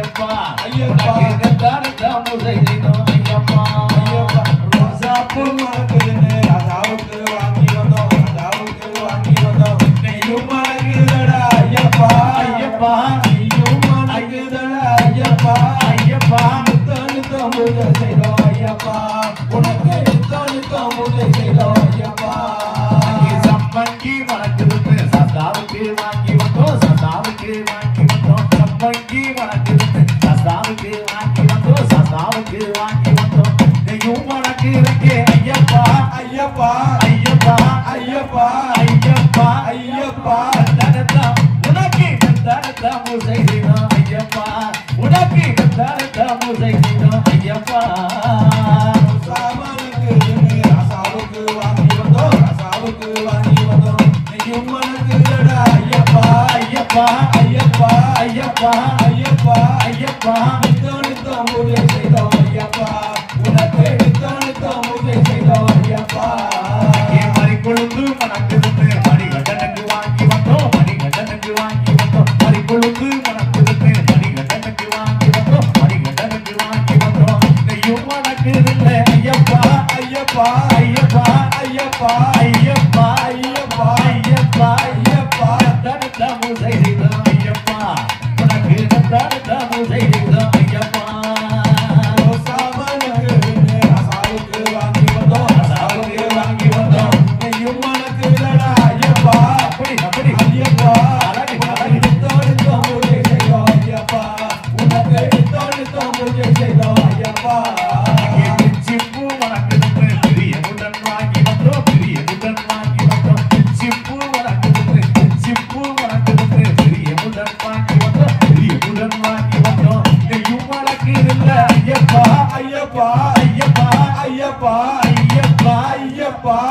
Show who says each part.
Speaker 1: ஐயப்பா
Speaker 2: ஐயப்பா.
Speaker 1: கத்தான செய்தோம் ஐயப்பா
Speaker 2: ஐயப்பா, ரோசாப்பூ மணக்குதுன்னு ராஜாவுக்கு வாங்கி வந்தோம், ராஜாவுக்கு வாங்கி வந்தோம். நெய்யும் மணக்குதடா ஐயப்பா. நெய்யும் மணக்குதடா. உனக்கு ஐயப்பா.
Speaker 1: சம்மங்கி வணக்கிருந்து சதாவுக்கு வாங்கி வந்தோம் சதாவுக்கு வாங்கி வந்தோம் சதாவுக்கு வாங்கி வந்தோம் நெய்யும் வணக்கிருக்கே ஐயப்பா
Speaker 2: ஐயப்பா,
Speaker 1: ஐயப்பா
Speaker 2: ஐயப்பா,
Speaker 1: ஐயப்பா
Speaker 2: ஐயப்பா.
Speaker 1: கத்தானத்தா உனக்கு கத்தானத்தா மூசை செய்தோம் ஐயப்பா. உனக்கு கத்தானத்தா மூசை செய்தோம் ஐயப்பா
Speaker 2: ஐயப்பா,
Speaker 1: ஐயப்பா
Speaker 2: ஐயப்பா,
Speaker 1: ஐயப்பா.
Speaker 2: ஐயப்பா,
Speaker 1: ஐயப்பா.
Speaker 2: நித்தம் நித்தம்
Speaker 1: நெய்யும் மணக்குதில்லை ஐயப்பா
Speaker 2: ஐயப்பா,
Speaker 1: ஐயப்பா
Speaker 2: ஐயப்பா,
Speaker 1: ஐயப்பா
Speaker 2: ஐயப்பா,
Speaker 1: ஐயப்பா
Speaker 2: ஐயப்பா.
Speaker 1: தடுத்த மூசை செய்தோம் ஐயப்பா உனக்கு தடுத்த மூசை செய்தோம் ஐயப்பா
Speaker 2: ரோசாமனுக்குதுன்னு ராசாவுக்கு வாங்கி வந்தோம், ராசாவுக்கு வாங்கி வந்தோம். நெய்யும் மணக்குதடா ஐயப்பா, ஐயப்பா, ஐயப்பா. ஐயப்பா.
Speaker 1: வாங்கி வந்தோம் பெரியவுடன் வாங்கி வாங்கி வந்தோம் வாங்கி வந்தோம் நெய்யும் ஐயப்பா
Speaker 2: ஐயப்பா,
Speaker 1: ஐயப்பா
Speaker 2: ஐயப்பா,
Speaker 1: ஐயப்பா
Speaker 2: ஐயப்பா,
Speaker 1: ஐயப்பா